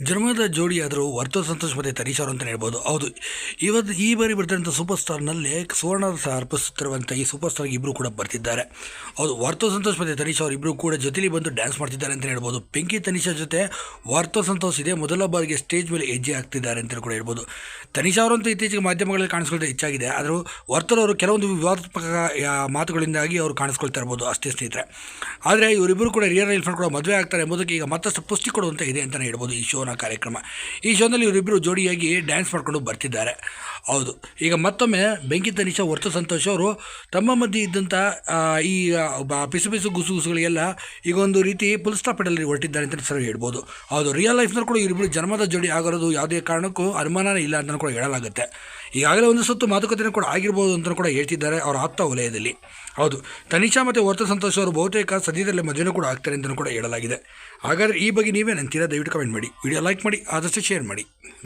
ಜನ್ಮದ ಜೋಡಿಯಾದರೂ ವರ್ತು ಸಂತೋಷ್ ಮತ್ತು ಅವರು ಅಂತಲೇ ಹೇಳ್ಬೋದು. ಹೌದು. ಇವತ್ತು ಈ ಬಾರಿ ಬರ್ತಿರೋಂಥ ಸೂಪರ್ ಸ್ಟಾರ್ನಲ್ಲಿ ಸುವರ್ಣ ಅರ್ಪಿಸುತ್ತಿರುವಂಥ ಈ ಸೂಪರ್ ಸ್ಟಾರ್ಗೆ ಇಬ್ಬರು ಕೂಡ ಬರ್ತಿದ್ದಾರೆ. ಹೌದು, ವರ್ತು ಸಂತೋಷ್ ಮತ್ತು ತನಿಷ್ ಅವರು ಇಬ್ಬರು ಕೂಡ ಜೊತೆಲಿ ಬಂದು ಡ್ಯಾನ್ಸ್ ಮಾಡ್ತಿದ್ದಾರೆ ಅಂತ ಹೇಳ್ಬೋದು. ಪಿಂಕಿ ತನಿಷಾ ಜೊತೆ ವರ್ತೋ ಸಂತೋಷ್ ಇದೆ. ಮೊದಲ ಬಾರಿಗೆ ಸ್ಟೇಜ್ ಮೇಲೆ ಹೆಜ್ಜೆ ಆಗ್ತಿದ್ದಾರೆ ಅಂತಲೂ ಕೂಡ ಹೇಳ್ಬೋದು. ತನಿಷಾ ಅವರಂತೂ ಇತ್ತೀಚೆಗೆ ಮಾಧ್ಯಮಗಳಲ್ಲಿ ಕಾಣಿಸ್ಕೊಳ್ತಾ ಹೆಚ್ಚಾಗಿದೆ. ಆದರೂ ವರ್ತರವರು ಕೆಲವೊಂದು ವಿವಾದಾತ್ಮಕ ಮಾತುಗಳಿಂದಾಗಿ ಅವರು ಕಾಣಿಸ್ಕೊಳ್ತಾ ಇರ್ಬೋದು ಅಷ್ಟೇ ಸ್ನೇಹಿತರೆ. ಆದರೆ ಇವರಿಬ್ಬರು ಕೂಡ ರಿಯಲ್ ಲೈಫ್ ಕೂಡ ಮದುವೆ ಆಗ್ತಾರೆ ಎಂಬುದಕ್ಕೆ ಈಗ ಮತ್ತಷ್ಟು ಪುಷ್ಟಿ ಕೊಡುವಂತ ಇದೆ ಅಂತಲೇ ಹೇಳ್ಬೋದು ಈ ಕಾರ್ಯಕ್ರಮ. ಈ ಶೋನಲ್ಲಿ ಇವರಿಬ್ಬರು ಜೋಡಿಯಾಗಿ ಡ್ಯಾನ್ಸ್ ಮಾಡ್ಕೊಂಡು ಬರ್ತಿದ್ದಾರೆ. ಹೌದು. ಈಗ ಮತ್ತೊಮ್ಮೆ ಬೆಂಕಿ ತನಿಷ ಹೊರತು ಸಂತೋಷ್ ಅವರು ತಮ್ಮ ಮಧ್ಯೆ ಇದ್ದಂಥ ಈ ಪಿಸು ಪಿಸು ಗುಸು ಗುಸುಗಳಿಗೆಲ್ಲ ಈಗ ಒಂದು ರೀತಿ ಫುಲ್ ಸ್ಟಾಪ್ ಇಡಲ್ಲಿ ಹೊರಟಿದ್ದಾರೆ ಅಂತ ಸರ್ ಹೇಳ್ಬೋದು. ಹೌದು ರಿಯಲ್ ಲೈಫ್ನಲ್ಲಿ ಕೂಡ ಇವರಿಬ್ಬರು ಜನ್ಮದ ಜೋಡಿ ಆಗಿರೋದು ಯಾವುದೇ ಕಾರಣಕ್ಕೂ ಅನುಮಾನನೇ ಇಲ್ಲ ಅಂತ ಕೂಡ ಹೇಳಲಾಗುತ್ತೆ. ಈಗಾಗಲೇ ಒಂದು ಸುತ್ತು ಮಾತುಕತೆ ಕೂಡ ಆಗಿರ್ಬೋದು ಅಂತ ಕೂಡ ಹೇಳ್ತಿದ್ದಾರೆ ಅವರ ಆಪ್ತ ವಲಯದಲ್ಲಿ. ಹೌದು, ತನಿಷಾ ಮತ್ತು ವರ್ತ ಸಂತೋಷ ಅವರು ಬಹುತೇಕ ಸದ್ಯದಲ್ಲೇ ಮದುವೆನೂ ಕೂಡ ಆಗ್ತಾರೆ ಅಂತಲೂ ಕೂಡ ಹೇಳಲಾಗಿದೆ. ಹಾಗಾದರೆ ಈ ಬಗ್ಗೆ ನೀವೇ ನಂತೀರ ದಯವಿಟ್ಟು ಕಮೆಂಟ್ ಮಾಡಿ. ವಿಡಿಯೋ ಲೈಕ್ ಮಾಡಿ, ಆದಷ್ಟು ಶೇರ್ ಮಾಡಿ.